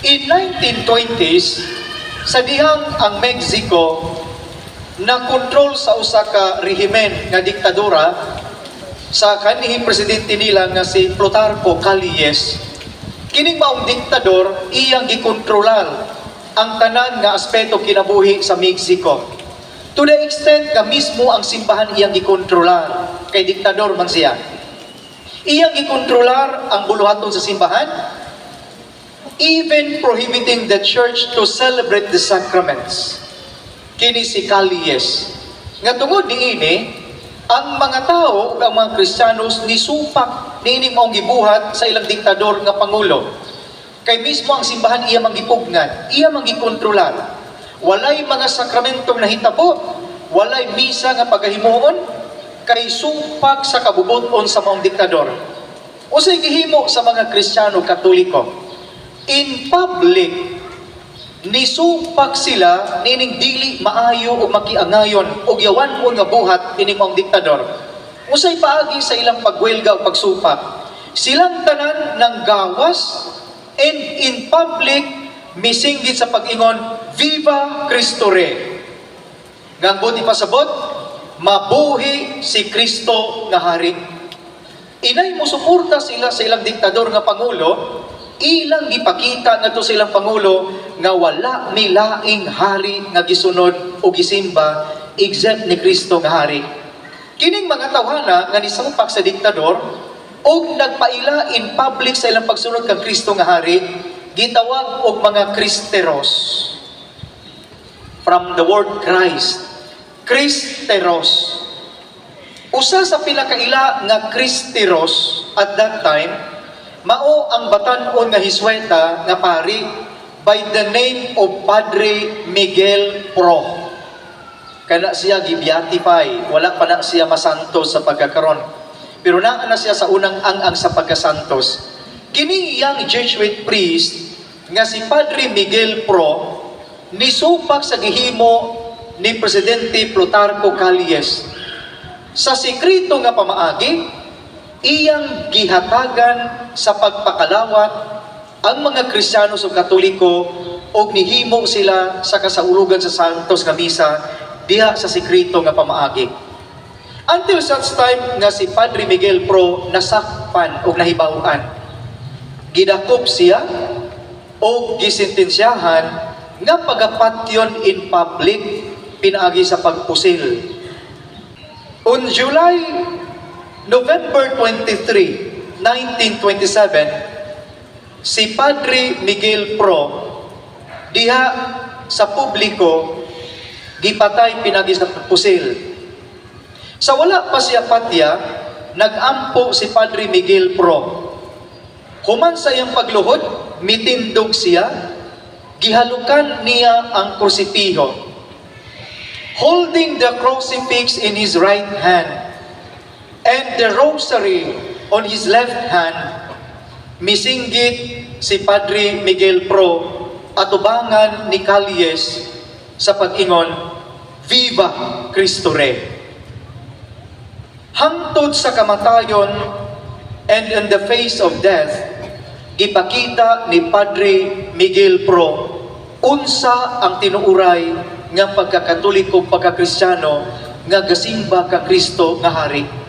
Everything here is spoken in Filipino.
In 1920s, sa dihang ang Mexico na kontrol sa usa ka rehimen nga diktadura sa kanihing presidente nila nga si Plutarco Calles. Kining maong diktador iyang gikontrolar ang tanan nga aspeto kinabuhi sa Mexico. To the extent nga mismo ang simbahan iyang gikontrolar kay diktador man siya. Iyang gikontrolar ang buluhaton sa simbahan, even prohibiting the church to celebrate the sacraments. Kini si Calles. Nga tungod niini, ang mga tao, ang mga Kristiyanos, nisupak niining maong gibuhat sa ilang diktador nga pangulo. Kay mismo ang simbahan iya manggipugnan, iya manggikontrolar. Walay mga sakramentong nahitabo, walay misa nga pagahimuon, kay supak sa kabubuton sa maong diktador. O sa gihimo sa mga Kristiyano Katoliko. In public, nisupak sila nining dili maayo o makiangayon o yawan mo nga buhat ining maong diktador. Usay paagi sa ilang pagwelga o pagsupak. Silang tanan ng gawas and in public misinggit sa pag-ingon, Viva Cristo Rey! Gangbo di pasabot, mabuhi si Kristo nga hari. Inay mo suporta sila sa ilang diktador nga pangulo, ilang gipakita nga to silang pangulo nga wala nilaing hari nga gisunod o gisimba except ni Kristo nga hari. Kining mga tawhana nga nisumpak sa diktador og nagpaila in public sa ilang pagsunod kang Kristo nga hari, gitawag og mga Kristeros. From the word Christ. Kristeros. Usa sa pinakaila nga Kristeros at that time, mao ang batanon nga hisweta nga pari by the name of Padre Miguel Pro. Kana siya gibeatify, wala pa na siya masantos sa pagkakaron. Pero naa na siya sa unang ang-ang sa pagkasantos. Kini iyang Jesuit priest nga si Padre Miguel Pro nisupak sa gihimo ni Presidente Plutarco Calles. Sa sekreto nga pamaagi, iyang gihatagan sa pagpakalawat ang mga Kristiyano sa Katoliko o nihimo sila sa kasaulugan sa Santos nga misa diha sa sekreto nga pamaagi. Until such time nga si Padre Miguel Pro nasakpan o nahibawan. Gidakop siya o gisintensyahan nga pagapatyon in public pinaagi sa pagpusil. On July, November 23, 1927, si Padre Miguel Pro diha sa publiko gipatay pinagi sa pagpusil. Sa wala pa siya patya, nagampo si Padre Miguel Pro. Human sa iyang pagluhod, mitindog siya, gihalukan niya ang krusipiho. Holding the crucifix in his right hand and the rosary on his left hand, misinggit si Padre Miguel Pro atubangan ni Calles sa pag-ingon, Viva Cristo Rey! Hangtod sa kamatayon and in the face of death, gipakita ni Padre Miguel Pro unsa ang tinuuray nga pagkakatoliko pagkakristyano nga gasimba ka Kristo nga hari.